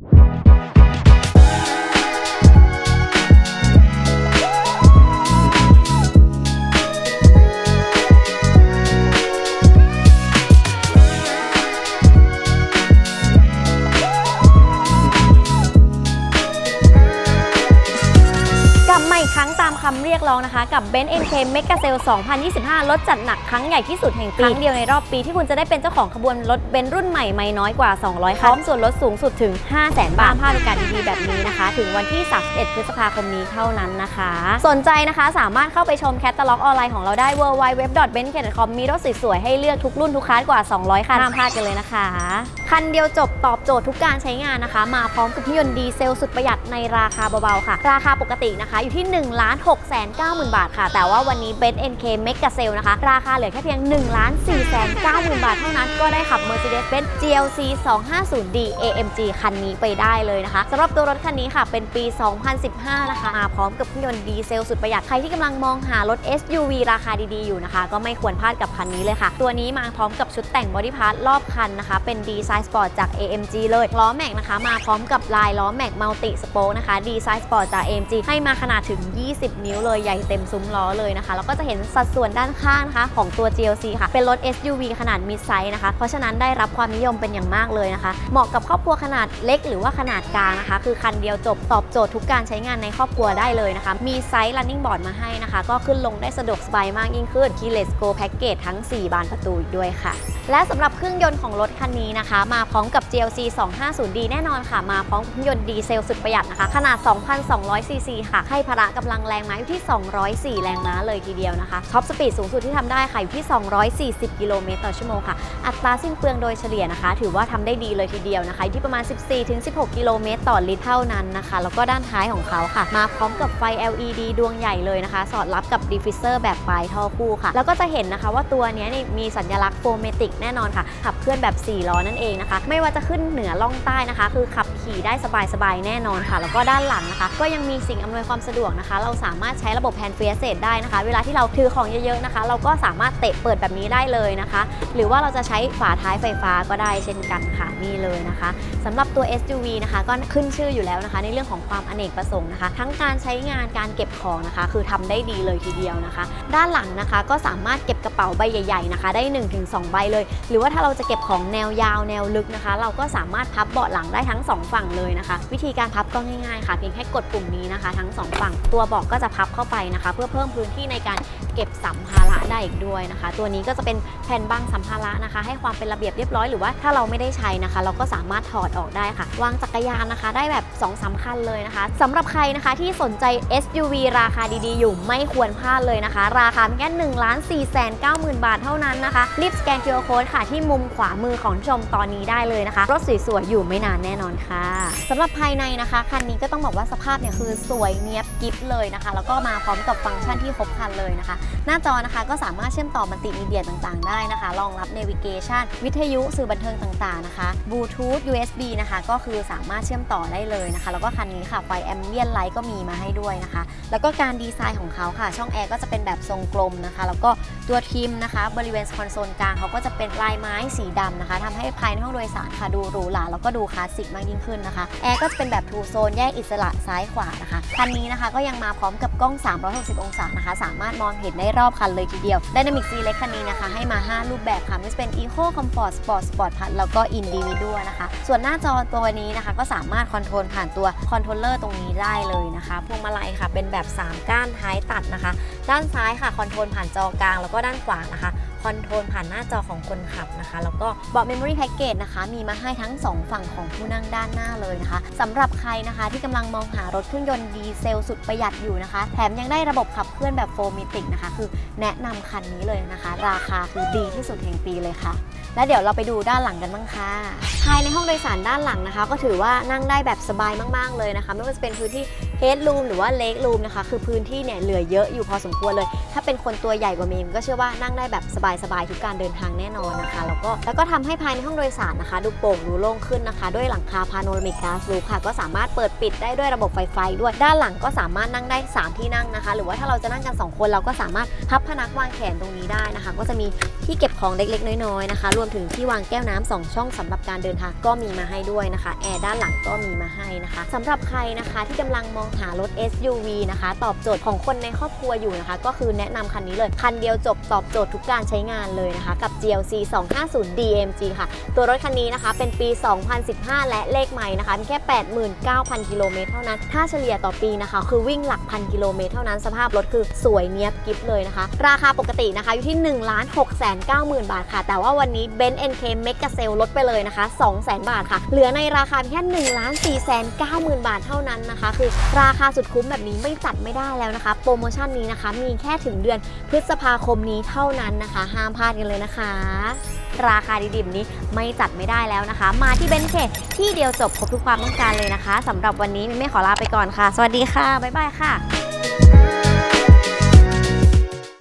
Thank you. องนะคะ กับ b e n NK Mega Sale 2025 ลดจัดหนักครั้งใหญ่ที่สุดแห่งปีครั้งเดียวในรอบปีที่คุณจะได้เป็นเจ้าของขบวนรถเบนซ์รุ่นใหม่ไม่น้อยกว่า 200 คันพร้อมส่วนลดสูงสุดถึง 500,000บาทพลาดโอกาสดีๆแบบนี้นะคะ ถึงวันที่ 31 พฤษภาคมนี้เท่านั้นนะคะ สนใจนะคะสามารถเข้าไปชมแคตตาล็อกออนไลน์ของเราได้ www.benz.com มีรถสวยๆให้เลือกทุกรุ่นทุกคันกว่า 200 คันห้ามพลาดกันเลยนะคะ คันเดียวจบตอบโจทย์ทุกการใช้งานนะคะ มาพร้อมกับยนต์ดีเซลสุดประหยัดในราคาเบาๆค่ะ ราคาปกตินะคะอยู่ที่1 6 9 0 0 0 90,000 บาทค่ะ แต่ว่าวันนี้ b e n z NK Mega Sale นะคะ ราคาเหลือแค่เพียง1 4 9 0 0 0 0 บาทเท่านั้นก็ได้ขับ Mercedes-Benz GLC 250D AMG คันนี้ไปได้เลยนะคะสำหรับตัวรถคันนี้ค่ะ เป็นปี 2015 นะคะ มาพร้อมกับเครื่องยนต์ดีเซลสุดประหยัด ใครที่กำลังมองหารถ SUV ราคาดีๆอยู่นะคะ ก็ไม่ควรพลาดกับคันนี้เลยค่ะ ตัวนี้มาพร้อมกับชุดแต่งบอดี้พาร์ทรอบคันนะคะ เป็นดีไซน์สปอร์ตจาก AMG เลยล้อแม็กนะคะ มาพร้อมกับลายล้อแม็กมัลติสโป e นะคะดีไซน์สปอร์ตจาก AMG ให้มาขนาดถึง 20 นิ้วเลยใหญ่เต็มซุ้มล้อเลยนะคะ แล้วก็จะเห็นสัดส่วนด้านข้างนะคะของตัว GLC ค่ะ เป็นรถ SUV ขนาดมิดไซส์นะคะ เพราะฉะนั้นได้รับความนิยมเป็นอย่างมากเลยนะคะ เหมาะกับครอบครัวขนาดเล็กหรือว่าขนาดกลางนะคะ คือคันเดียวจบตอบโจทย์ทุกการใช้งานในครอบครัวได้เลยนะคะ มีไซส์ running board มาให้นะคะ ก็ขึ้นลงได้สะดวกสบายมากยิ่งขึ้น Keyless Go Package ทั้ง 4 บานประตูอีกด้วยค่ะ และสำหรับเครื่องยนต์ของรถคันนี้นะคะ มาพร้อมกับ GLC 250D แน่นอนค่ะ มาพร้อมเครื่องยนต์ดีเซลสุดประหยัดนะคะ ขนาด 2,200 ซีซีค่ะ ให้พละกำลังแรงม้าอยู่ที่ 204 แรงม้าเลยทีเดียวนะคะ ท็อปสปีดสูงสุดที่ทำได้ค่ะ อยู่ที่ 240 กิโลเมตรต่อชั่วโมงค่ะ อัตราสิ้นเปลืองโดยเฉลี่ยนะคะ ถือว่าทำได้ดีเลยทีเดียวนะคะ อยู่ที่ประมาณ 14-16 กิโลเมตรต่อลิตรเท่านั้นนะคะ แล้วก็ด้านท้ายของเขาค่ะ มาพร้อมกับไฟ LED ดวงใหญ่เลยนะคะ สอดรับกับดิฟิเซอร์แบบปลายท่อคู่ค่ะ แล้วก็จะเห็นนะคะว่าตัวนี้นี่มีสัญลักษณ์โฟเมติกแน่นอนค่ะขับเคลื่อนแบบ4ล้อนั่นเองนะคะ ไม่ว่าจะขึ้นเหนือล่องใต้นะคะ คือขับ ขี่ได้สบายๆ แน่นอนค่ะ แล้วก็ด้านหลังนะคะ ก็ยังมีสิ่งอำนวยความสะดวกนะคะ เราสามารถใช้ระบบแฮนด์เฟรเซตได้นะคะ เวลาที่เราถือของเยอะๆนะคะ เราก็สามารถเตะเปิดแบบนี้ได้เลยนะคะ หรือว่าเราจะใช้ฝาท้ายไฟฟ้าก็ได้เช่นกันค่ะนี่เลยนะคะสำหรับตัว SUV นะคะ ก็ขึ้นชื่ออยู่แล้วนะคะ ในเรื่องของความอเนกประสงค์นะคะ ทั้งการใช้งานการเก็บของนะคะ คือทำได้ดีเลยทีเดียวนะคะ ด้านหลังนะคะก็สามารถเก็บกระเป๋าใบใหญ่ ๆนะคะ ได้ 1-2 ใบเลย หรือว่าถ้าเราจะเก็บของแนวยาวแนวลึกนะคะ เราก็สามารถพับเบาะหลังได้ทั้งสองฝั่งเลยนะคะ วิธีการพับก็ง่ายๆค่ะเพียงแค่กดปุ่มนี้นะคะ ทั้งสองฝั่งตัวเบาะก็จะพับเข้าไปนะคะ เพื่อเพิ่มพื้นที่ในการเก็บสัมภาระได้อีกด้วยนะคะ ตัวนี้ก็จะเป็นแผ่นบังสัมภาระนะคะ ให้ความเป็นระเบียบเรียบร้อยหรือว่าถ้าเราไม่ได้ใช้นะคะ เราก็สามารถถอดออกได้ค่ะ วางจักรยานนะคะ ได้แบบ2อสาคัญเลยนะคะสำหรับใครนะคะที่สนใจ SUV ราคาดีๆ อยู่ไม่ควรพลาดเลยนะคะ ราคาแค่1นึ่งล้านสี่แสนเก้าหมื่นบาทเท่านั้นนะคะ รีบสแกน QR Code ค่ะที่มุมขวามือของชมตอนนี้ได้เลยนะคะ รถสวยๆอยู่ไม่นานแน่นอนค่ะสำหรับภายในนะคะ คันนี้ก็ต้องบอกว่าสภาพเนี่ยคือสวยเนียบกิฟเลยนะคะ แล้วก็มาพร้อมกับฟังก์ชันที่ครบครันเลยนะคะ หน้าจอนะคะก็สามารถเชื่อมต่อมัลติมีเดียต่างๆ ได้นะคะ รองรับเนวิเกชันวิทยุสื่อบันเทิงต่างๆนะคะบลูทูธ USB นะคะ ก็คือสามารถเชื่อมต่อได้เลยนะคะ แล้วก็คันนี้ค่ะไฟแอมเบียนไลท์ก็มีมาให้ด้วยนะคะ แล้วก็การดีไซน์ของเขาค่ะ ช่องแอร์ก็จะเป็นแบบทรงกลมนะคะ แล้วก็ตัวทิมนะคะ บริเวณคอนโซลกลางเขาก็จะเป็นลายไม้สีดำนะคะทำให้ภายในห้องโดยสารค่ะดูหรูหราแล้วก็ดูคลาสสิกมากยิ่งขึ้นนะคะแอร์ก็จะเป็นแบบทูโซนแยกอิสระซ้ายขวานะคะคันนี้นะคะก็ยังมาพร้อมกับกล้อง 360 องศานะคะ สามารถมองเห็นได้รอบคันเลยทีเดียว Dynamic Select คันนี้นะคะ ให้มา 5 รูปแบบค่ะไม่ว่าจะเป็น Eco Comfort Sport Sport Plus แล้วก็ Individual นะคะ ส่วนหน้าจอตัวนี้นะคะ ก็สามารถคอนโทรลผ่านตัวคอนโทรลเลอร์ตรงนี้ได้เลยนะคะพวงมาลัยค่ะเป็นแบบ 3 ก้านท้ายตัดนะคะ ด้านซ้ายค่ะคอนโทรลผ่านจอกลางแล้วก็ด้านขวานะคะ คอนโทรลผ่านหน้าจอของคนขับนะคะ แล้วก็เบาะ Memory Package นะคะ มีมาให้ทั้ง 2 ฝั่งของผู้นั่งด้านหน้าเลยนะคะสำหรับใครนะคะที่กำลังมองหารถเครื่องยนต์ดีเซลสุดประหยัดอยู่นะคะ แถมยังได้ระบบขับเคลื่อนแบบโฟมิติกนะคะ คือแนะนำคันนี้เลยนะคะ ราคาคือดีที่สุดแห่งปีเลยค่ะและเดี๋ยวเราไปดูด้านหลังกันบ้างค่ะ ภายในห้องโดยสารด้านหลังนะคะ ก็ถือว่านั่งได้แบบสบายมาก ๆ เลยนะคะ ไม่ว่าจะเป็นพื้นที่ Head Room หรือว่า Leg Room นะคะ คือพื้นที่เนี่ยเหลือเยอะอยู่พอสมควรเลย ถ้าเป็นคนตัวใหญ่กว่าเมมก็เชื่อว่านั่งได้แบบสบายๆทุกการเดินทางแน่นอนนะคะ แล้วก็แล้วก็ทำให้ภายในห้องโดยสารนะคะ ดูโปร่งดูโล่งขึ้นนะคะ ด้วยหลังคาพาโนรามิกก a ส r ูค่ะ ก็สามารถเปิดปิดได้ด้วยระบบไฟไฟด้วย ด้านหลังก็สามารถนั่งได้ 3 ที่นั่งนะคะ หรือว่าถ้าเราจะนั่งกัน 2 คนเราก็สามารถพับพนักวางแขนตรงนี้ได้นะคะ ก็จะมีที่เก็บของเล็กๆ น้อยๆนะคะ รวมถึงที่วางแก้วน้ำสองช่องสำหรับการเดินทางก็มีมาให้ด้วยนะคะแอร์ด้านหลังก็มีมาให้นะคะสำหรับใครนะคะที่กำลังมองหารถ SUV นะคะ ตอบโจทย์ของคนในครอบครัวอยู่นะคะ ก็คือแนะนำคันนี้เลย คันเดียวจบตอบโจทย์ทุกการใช้งานเลยนะคะ กับ GLC 250 DMG ค่ะ ตัวรถคันนี้นะคะ เป็นปี 2015 และเลขใหม่นะคะมีแค่ 89,000 กิโลเมตรเท่านั้น ถ้าเฉลี่ยต่อปีนะคะ คือวิ่งหลักพันกิโลเมตรเท่านั้น สภาพรถคือสวยเนี้ยบกิฟเลยนะคะ ราคาปกตินะคะอยู่ที่1 6 9 0 0 0 0 บาทค่ะ แต่ว่าวันนี้ b e n z NK Mega Sale ลดไปเลยนะคะ200,000 บาทค่ะ เหลือในราคาเพียงแค่1 4 9 0 0 0 0 บาทเท่านั้นนะคะ คือราคาสุดคุ้มแบบนี้ไม่จัดไม่ได้แล้วนะคะ โปรโมชั่นนี้นะคะ มีแค่ถึงเดือนพฤษภาคมนี้เท่านั้นนะคะ ห้ามพลาดกันเลยนะคะ ราคาดีๆแบๆนี้ไม่จัดไม่ได้แล้วนะคะ มาที่เบนเคที่เดียวจบครบทุกความต้องการเลยนะคะสำหรับวันนี้มินไม่ขอลาไปก่อนค่ะ สวัสดีค่ะบ๊ายบายค่ะ